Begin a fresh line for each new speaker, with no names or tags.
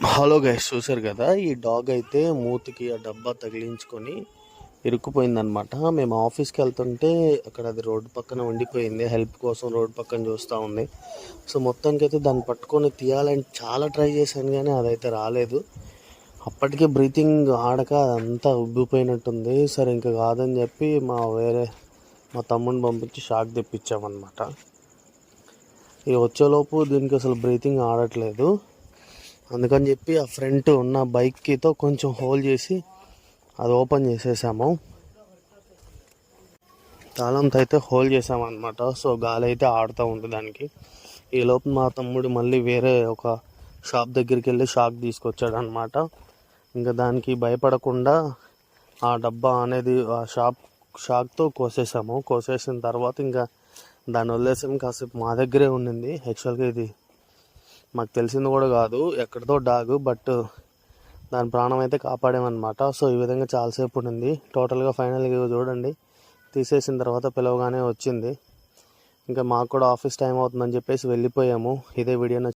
Hello guys చూసారు కదా? ఈ డాగ్ అయితే మూతికి ఆ డబ్బా తగిలించుకొని ఇరుక్కుపోయిందనమాట మేము ఆఫీస్కి వెళ్తుంటే అక్కడ అది రోడ్డు పక్కన ఉండిపోయింది. హెల్ప్ కోసం రోడ్డు పక్కన చూస్తూ ఉంది. సో మొత్తానికి అయితే దాన్ని పట్టుకొని తీయాలని చాలా ట్రై చేశాను కానీ అదైతే రాలేదు. అప్పటికే బ్రీతింగ్ ఆడక అదంతా ఉబ్బిపోయినట్టుంది. సరే ఇంకా కాదని చెప్పి మా వేరే మా తమ్ముడిని పంపించి షాక్ తెప్పించామన్నమాట. ఇక వచ్చేలోపు దీనికి అసలు బ్రీతింగ్ ఆడట్లేదు. అందుకని చెప్పి ఆ ఫ్రంట్ ఉన్న బైక్కితో కొంచెం హోల్ చేసి అది ఓపెన్ చేసేసాము. తాళంతో అయితే హోల్ చేసామన్నమాట. సో గాలి అయితే ఆడుతూ ఉంది దానికి. ఈ లోపు మా తమ్ముడు మళ్ళీ వేరే ఒక షాప్ దగ్గరికి వెళ్ళి షాక్ తీసుకొచ్చాడు అనమాట ఇంకా దానికి భయపడకుండా ఆ డబ్బా అనేది ఆ షాప్ షాక్తో కోసేసాము. కోసేసిన తర్వాత ఇంకా దాన్ని వదిలేసాము కాసేపు మా దగ్గరే ఉండింది. యాక్చువల్గా ఇది మాకు తెలిసింది కూడా కాదు ఎక్కడితో డాగ్ బట్ దాని ప్రాణం అయితే కాపాడామన్నమాట. సో ఈ విధంగా చాలాసేపు ఉండింది. టోటల్గా ఫైనల్గా చూడండి. తీసేసిన తర్వాత పిలవగానే వచ్చింది. ఇంకా మాకు కూడా ఆఫీస్ టైం అవుతుందని చెప్పేసి వెళ్ళిపోయాము. ఇదే వీడియో